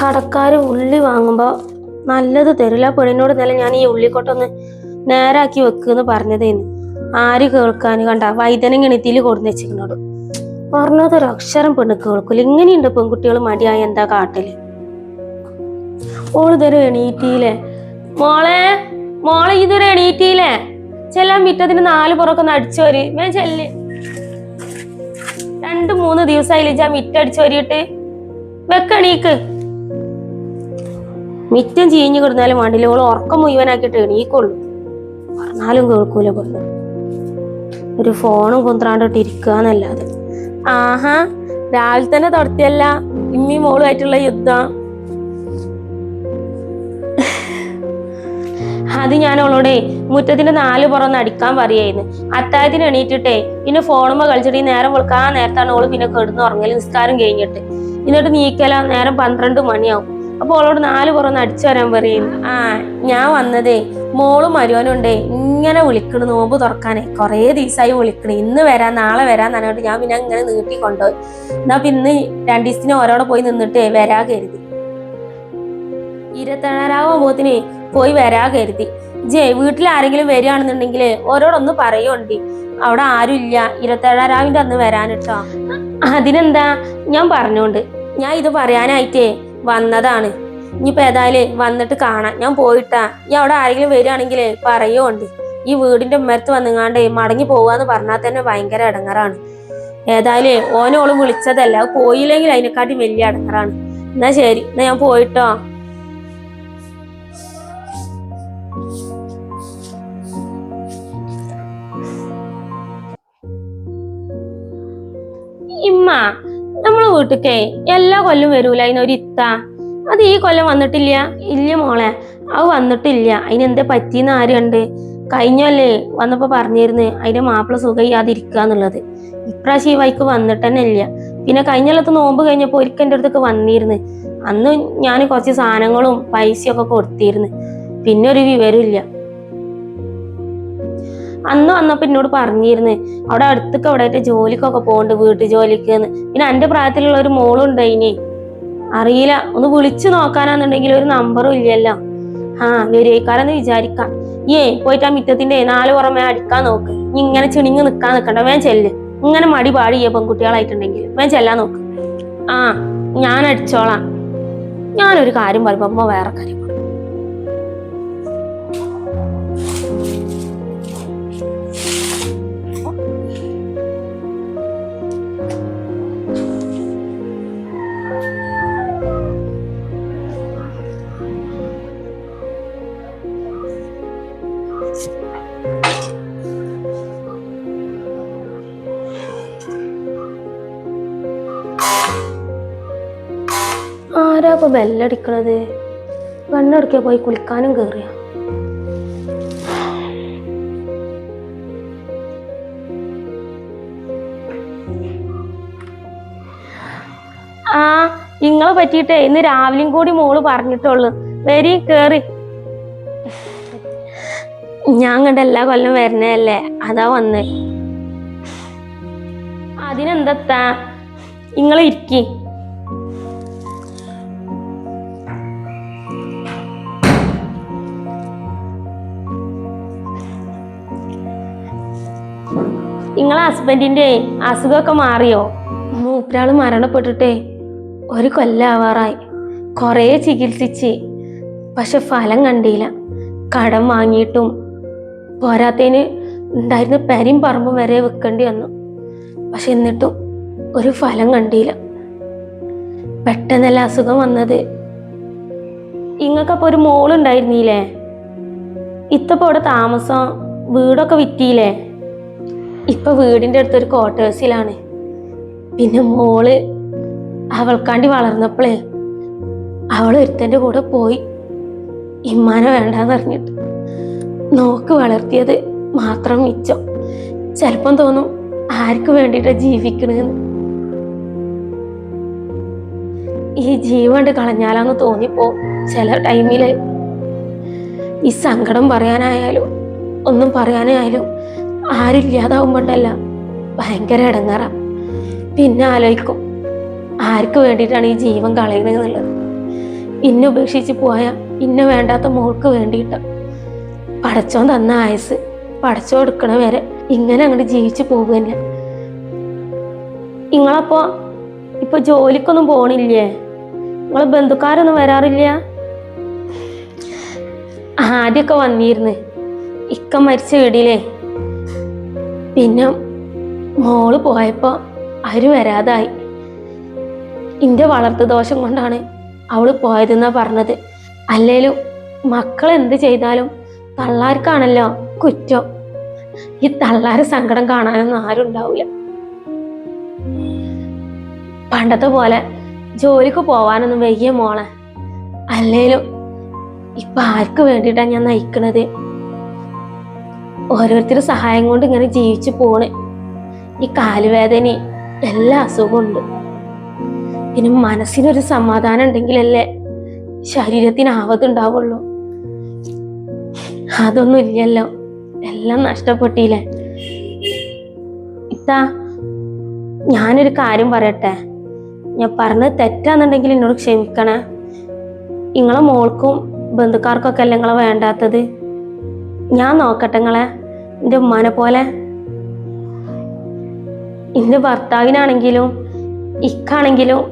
കടക്കാർ ഉള്ളി വാങ്ങുമ്പോൾ നല്ലത് തരില്ല. പെണ്ണിനോട് ഇന്നലെ ഞാൻ ഈ ഉള്ളിക്കൊട്ടൊന്ന് നേരാക്കി വെക്കുമെന്ന് പറഞ്ഞതേന്ന്. ആര് കേൾക്കാൻ കണ്ട? വൈദ്യനം ഗണിത്തിൽ കൊടുന്ന് വെച്ചിരിക്കുന്നോട്. പറഞ്ഞതൊരു അക്ഷരം പെണ്ണ് കേൾക്കില്ല ഇങ്ങനെയുണ്ട് പെൺകുട്ടികൾ മടിയായ എന്താ കാട്ടൽ? ഓളിതൊരു തരും എണീറ്റിയില്ലേ മോളെ മോളെ ഇതൊരു എണീറ്റിയില്ലേ ചെല്ലാൻ മിറ്റത്തിന് നാല് പുറക്കൊന്ന് അടിച്ചോരി. ഞാൻ ചെല്ല്. രണ്ട് മൂന്ന് ദിവസമായില്ല ഞാൻ മിറ്റടിച്ചു വരിയിട്ട് വെക്കണീക്ക് മിറ്റം ചീഞ്ഞു കിടന്നാലും വേണ്ടില്ല. ഓൾ ഉറക്കം മുഴുവനാക്കിയിട്ട് എണീക്കുള്ളൂ. പറഞ്ഞാലും കേൾക്കൂല പെണ്ണ് ഒരു ഫോണും കുന്ത്രാണ്ടിട്ട് ഇരിക്കാന്നല്ലാതെ. ആഹാ രാവിലെ തന്നെ തുടത്തിയല്ല. ഇമ്മി മോളുമായിട്ടുള്ള യുദ്ധം. അത് ഞാൻ അവളോടെ മുറ്റത്തിന്റെ നാല് പുറം അടിക്കാൻ പറയായിരുന്നു. അത്താഴത്തിന് എണീറ്റിട്ടേ പിന്നെ ഫോണുമ്മ കളിച്ചിട്ട് ഈ നേരം വെളുക്കാൻ നേരത്താണ് ഓൾ പിന്നെ കെടുന്ന് ഉറങ്ങൽ നിസ്കാരം കഴിഞ്ഞിട്ട്. എന്നിട്ട് നീക്കല നേരം പന്ത്രണ്ട് മണിയാവും. അപ്പൊ ഓളോട് നാല് പുറം അടിച്ചു വരാൻ പറയുന്നു ആ ഞാൻ വന്നതേ മോളും മരുവനുണ്ടേ ഇങ്ങനെ വിളിക്കണ് നോമ്പ് തുറക്കാനേ കുറേ ദിവസമായി വിളിക്കണ് ഇന്ന് വരാം നാളെ വരാൻ പറഞ്ഞിട്ട് ഞാൻ പിന്നെ ഇങ്ങനെ നീട്ടി കൊണ്ടുപോയി. എന്നാ പിന്നെ രണ്ടു ദിവസത്തിന് ഓരോടെ പോയി നിന്നിട്ട് വരാ കരുതി. ഇരുപത്തേഴാവുമ്പോത്തിന് പോയി വരാ കരുതി. ജേ വീട്ടിൽ ആരെങ്കിലും വരികയാണെന്നുണ്ടെങ്കിൽ ഓരോടൊന്ന് പറയുണ്ടി. അവിടെ ആരും ഇല്ല. ഇരുപത്തേഴാവിന്റെ അന്ന് വരാൻ കേട്ടോ അതിനെന്താ? ഞാൻ പറഞ്ഞോണ്ട്. ഞാൻ ഇത് പറയാനായിട്ടേ വന്നതാണ്. ഇനിയിപ്പോ ഏതായാലും വന്നിട്ട് കാണാം. ഞാൻ പോയിട്ടാ. ഈ അവിടെ ആരെങ്കിലും വരികയാണെങ്കിൽ പറയുണ്ട്. ഈ വീടിന്റെ ഉമ്മരത്ത് വന്നുങ്ങാണ്ട് മടങ്ങി പോവാന്ന് പറഞ്ഞാൽ തന്നെ ഭയങ്കര ഇടങ്ങറാണ് ഏതായാലും ഓനോളും വിളിച്ചതല്ല. പോയില്ലെങ്കിൽ അതിനെക്കാട്ടി വലിയ ഇടങ്ങറാണ് എന്നാ ശരി. എന്നാ ഞാൻ പോയിട്ടോ. വീട്ടിക്കേ എല്ലാ കൊല്ലം വരൂല അതിനൊരു ഇത്ത. അത് ഈ കൊല്ലം വന്നിട്ടില്ല? ഇല്ല മോളെ അത് വന്നിട്ടില്ല. അതിനെന്താ പറ്റിയെന്ന് ആരുണ്ട് കഴിഞ്ഞല്ലേ വന്നപ്പോ പറഞ്ഞിരുന്നു അതിന്റെ മാപ്പിള സുഖയ്യാതിരിക്കുക എന്നുള്ളത്. ഇപ്രാവശ്യം ഈ വൈക്ക് വന്നിട്ട് തന്നെ ഇല്ല. പിന്നെ കഴിഞ്ഞല്ലത്ത് നോമ്പ് കഴിഞ്ഞപ്പോ ഒരിക്കൽ എന്റെ അടുത്തൊക്കെ വന്നിരുന്നു. അന്ന് ഞാൻ കുറച്ച് സാധനങ്ങളും പൈസയൊക്കെ കൊടുത്തിരുന്നു. പിന്നെ ഒരു വിവരമില്ല അന്ന് വന്നപ്പോ എന്നോട് പറഞ്ഞിരുന്നു അവിടെ അടുത്തൊക്കെ അവിടെ ജോലിക്കൊക്കെ പോകണ്ട് വീട്ടു ജോലിക്ക് എന്ന് പിന്നെ എന്റെ പ്രായത്തിലുള്ള ഒരു മോളും ഉണ്ടായിനി അറിയില്ല. ഒന്ന് വിളിച്ചു നോക്കാനാണെന്നുണ്ടെങ്കിൽ ഒരു നമ്പറും ഇല്ലല്ലോ. ആ വരേക്കാരെന്ന് വിചാരിക്കാം. ഏ പോയിട്ട് ആ മിറ്റത്തിന്റെ നാല് പുറമെ അടിക്കാൻ നോക്ക്. നീ ഇങ്ങനെ ചിണിങ്ങ് നിക്കാൻ നിക്കണ്ട. വേൻ ചെല്ല്. ഇങ്ങനെ മടി പാടി പാടിയ പെൺകുട്ടികളായിട്ടുണ്ടെങ്കിൽ വേൻ ചെല്ലാൻ നോക്ക്. ആ ഞാൻ അടിച്ചോളാം ഞാനൊരു കാര്യം പറയുമ്പോ അമ്മ വേറെ കാര്യം ആരാ ഇപ്പൊ ബെല്ലടിക്കണത്. വെണ്ണെടുക്കെ പോയി കുളിക്കാനും കേറിയ. ആ ഇങ്ങളെ പറ്റിയിട്ട് ഇന്ന് രാവിലെയും കൂടി മോൾ പറഞ്ഞിട്ടുള്ളു. വരി കേറി. ഞാൻ കണ്ട എല്ലാ കൊല്ലം വരണല്ലേ അതാ വന്ന്. അതിനെന്താ ഇങ്ങളെ ഇരിക്കി. ഹസ്ബൻഡിന്റെ അസുഖമൊക്കെ മാറിയോ? മൂപ്പരാൾ മരണപ്പെട്ടിട്ടേ ഒരു കൊല്ലാവാറായി. കുറേ ചികിത്സിച്ച്. പക്ഷെ ഫലം കണ്ടില്ല. കടം വാങ്ങിയിട്ടും പോരാത്തതിന് ഉണ്ടായിരുന്ന പരിം പറമ്പും വരെ വെക്കേണ്ടി വന്നു. പക്ഷെ എന്നിട്ടും ഒരു ഫലം കണ്ടില്ല. പെട്ടെന്നല്ല അസുഖം വന്നത്? ഇങ്ങക്കപ്പോ ഒരു മോളുണ്ടായിരുന്നില്ലേ ഇത്തപ്പോ അവിടെ താമസം വീടൊക്കെ വിറ്റിയില്ലേ ഇപ്പൊ വീടിന്റെ അടുത്തൊരു ക്വാർട്ടേഴ്സിലാണ് പിന്നെ മോൾ അവൾക്കാണ്ടി വളർന്നപ്പോഴേ അവൾ ഒരുത്തന്റെ കൂടെ പോയി. ഇമ്മാനെ വേണ്ടാന്ന് പറഞ്ഞിട്ട് നോക്ക് വളർത്തിയത് മാത്രം മിച്ചം. ചിലപ്പം തോന്നും ആർക്ക് വേണ്ടിട്ട് ജീവിക്കണെന്ന്. ഈ ജീവണ്ട് കളഞ്ഞാലാന്ന് തോന്നിപ്പോ ചില ടൈമിൽ ഈ സങ്കടം പറയാനായാലും ഒന്നും പറയാനായാലും ആരില്ലാതാവുമ്പോണ്ടല്ല ഭയങ്കര ഇടങ്ങറ. പിന്നെ ആലോചിക്കും. ആർക്ക് വേണ്ടിയിട്ടാണ് ഈ ജീവൻ കളയുന്നത് എന്നുള്ളത്. ഇന്നെ ഉപേക്ഷിച്ച് പോയ ഇന്നെ വേണ്ടാത്ത മോൾക്ക് വേണ്ടിയിട്ട്. പടച്ചോൻ തന്ന ആയസ് പടച്ചോ എടുക്കണ വരെ ഇങ്ങനെ അങ്ങോട്ട് ജീവിച്ച് പോകുക തന്നെ. നിങ്ങളപ്പോ ഇപ്പൊ ജോലിക്കൊന്നും പോണില്ലേ? നിങ്ങളെ ബന്ധുക്കാരൊന്നും വരാറില്ല? ആദ്യമൊക്കെ വന്നിരുന്നു. ഇക്ക മരിച്ച വീടിലേ പിന്നെ മോൾ പോയപ്പോൾ അവർ വരാതായി. ഇന്റെ വളർത്തു ദോഷം കൊണ്ടാണ് അവൾ പോയതെന്നാണ് പറഞ്ഞത്. അല്ലേലും മക്കൾ എന്ത് ചെയ്താലും തള്ളാർക്കാണല്ലോ കുറ്റം. ഈ തള്ളാരെ സങ്കടം കാണാനൊന്നും ആരും ഉണ്ടാവില്ല പണ്ടത്തെ പോലെ ജോലിക്ക് പോവാനൊന്നും വയ്യ മോളെ. അല്ലേലും ഇപ്പൊ ആർക്ക് വേണ്ടിയിട്ടാണ് ഞാൻ നയിക്കണത്? ഓരോരുത്തരുടെ സഹായം കൊണ്ട് ഇങ്ങനെ ജീവിച്ചു പോണ്. ഈ കാലുവേദന എല്ലാ അസുഖവും ഉണ്ട് പിന്നെ മനസ്സിനൊരു സമാധാനം ഉണ്ടെങ്കിലല്ലേ ശരീരത്തിന് ആവതുണ്ടാവുള്ളൂ അതൊന്നും ഇല്ലല്ലോ. എല്ലാം നഷ്ടപ്പെട്ടില്ലേ? ഇത്താ ഞാനൊരു കാര്യം പറയട്ടെ? ഞാൻ പറഞ്ഞത് തെറ്റാന്നുണ്ടെങ്കിൽ എന്നോട് ക്ഷമിക്കണേ. നിങ്ങളെ മോൾക്കും ബന്ധുക്കാർക്കൊക്കെ അല്ലേ നിങ്ങളെ വേണ്ടാത്തത്? ഞാൻ നോക്കട്ടെ നിങ്ങളെ. എന്റെ ഉമ്മാനെ പോലെ. എന്റെ ഭർത്താവിനാണെങ്കിലും ഇക്കാണെങ്കിലും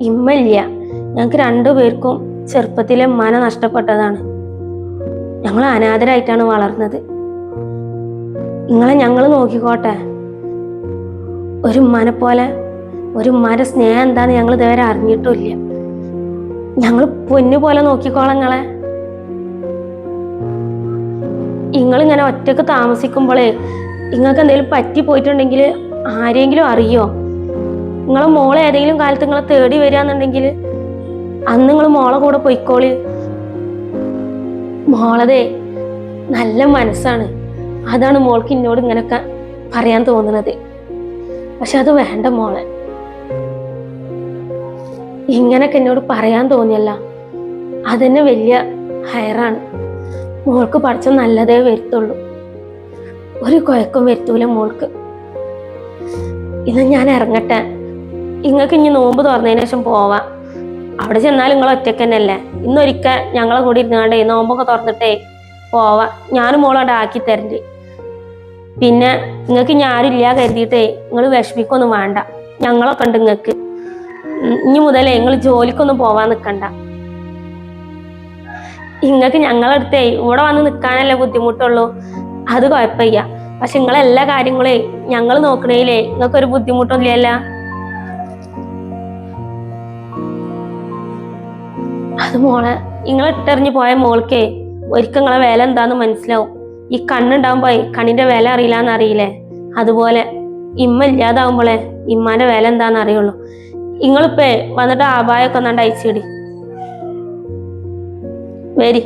ഇമ്മയില്ല. ഞങ്ങൾക്ക് രണ്ടുപേർക്കും ചെറുപ്പത്തിലെ ഉമ്മാനെ നഷ്ടപ്പെട്ടതാണ്. ഞങ്ങൾ അനാഥരായിട്ടാണ് വളർന്നത്. നിങ്ങളെ ഞങ്ങൾ നോക്കിക്കോട്ടെ. ഒരു ഉമ്മാനെ പോലെ ഒരു ഉമ്മാന്റെ സ്നേഹം എന്താന്ന് ഞങ്ങൾ ഇതുവരെ അറിഞ്ഞിട്ടില്ല ഞങ്ങൾ പൊന്നു പോലെ നോക്കിക്കോളാം നിങ്ങളിങ്ങനെ ഒറ്റയ്ക്ക് താമസിക്കുമ്പോഴേ നിങ്ങൾക്ക് എന്തെങ്കിലും പറ്റി പോയിട്ടുണ്ടെങ്കിൽ ആരെങ്കിലും അറിയോ? നിങ്ങളെ മോളെ ഏതെങ്കിലും കാലത്ത് നിങ്ങളെ തേടി വരികയെന്നുണ്ടെങ്കിൽ അന്ന് നിങ്ങൾ മോളെ കൂടെ പോയിക്കോളി. മോളതെ നല്ല മനസ്സാണ്. അതാണ് മോൾക്ക് എന്നോട് ഇങ്ങനൊക്കെ പറയാൻ തോന്നുന്നത് പക്ഷെ അത് വേണ്ട മോളെ. ഇങ്ങനൊക്കെ എന്നോട് പറയാൻ തോന്നിയല്ല. അതന്നെ വലിയ ഹയറാണ് മോൾക്ക് പഠിച്ച നല്ലതേ വരുത്തുള്ളൂ. ഒരു കുഴക്കും വരുത്തൂല മോൾക്ക്. ഇന്ന് ഞാൻ ഇറങ്ങട്ടെ. നിങ്ങൾക്ക് ഇനി നോമ്പ് തുറന്നതിന് ശേഷം പോവാം. അവിടെ ചെന്നാൽ നിങ്ങൾ ഒറ്റയ്ക്ക് തന്നെയല്ലേ? ഇന്നൊരിക്കൽ ഞങ്ങളെ കൂടി ഇരുന്നാണ്ടേ നോമ്പൊക്കെ തുറന്നിട്ടേ പോവാ. ഞാനും മോളവിടെ ആക്കി തരണ്ട്. പിന്നെ നിങ്ങൾക്ക് ഇനി ഇല്ല കരുതിയിട്ടേ നിങ്ങൾ വിഷമിക്കൊന്നും വേണ്ട. ഞങ്ങളൊക്കെ ഉണ്ട് നിങ്ങൾക്ക് ഇനി മുതലേ നിങ്ങൾ ജോലിക്കൊന്നും പോവാൻ നിൽക്കണ്ട നിങ്ങൾക്ക് ഞങ്ങളടുത്തേ ഇവിടെ വന്ന് നിൽക്കാനല്ലേ ബുദ്ധിമുട്ടുള്ളൂ? അത് കുഴപ്പമില്ല. പക്ഷെ നിങ്ങളെ എല്ലാ കാര്യങ്ങളേ ഞങ്ങൾ നോക്കണേലേ നിങ്ങൾക്ക് ഒരു ബുദ്ധിമുട്ടൊന്നുമില്ലല്ല അത് മോളെ നിങ്ങൾ ഇട്ടറിഞ്ഞു പോയ മോൾക്കേ ഒരിക്കൽ നിങ്ങളെ വില എന്താന്ന് മനസ്സിലാവും. ഈ കണ്ണുണ്ടാവുമ്പോ കണ്ണിന്റെ വില അറിയില്ലാന്ന് അറിയില്ലേ? അതുപോലെ ഇമ്മ ഇല്ലാതാവുമ്പോളെ ഇമ്മാന്റെ വില എന്താന്ന് അറിയുള്ളൂ. നിങ്ങളിപ്പേ വന്നിട്ട് ആബായൊക്കെ ഒന്നാണ്ട് അയച്ചിടി വരി.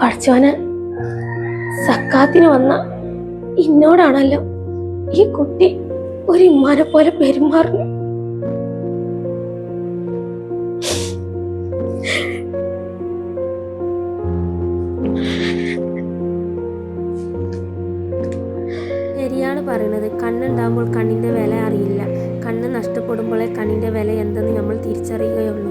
പഠിച്ചവന് സക്കാത്തിന് വന്ന ഇന്നോടാണല്ലോ ഈ കുട്ടി ഒരു ഇമ്മാനെ പോലെ പെരുമാറുന്നു പറയുന്നത് കണ്ണുണ്ടാകുമ്പോൾ കണ്ണിന്റെ വില അറിയില്ല. കണ്ണ് നഷ്ടപ്പെടുമ്പോഴേ കണ്ണിന്റെ വില എന്തെന്ന് നമ്മൾ തിരിച്ചറിയുകയുള്ളൂ.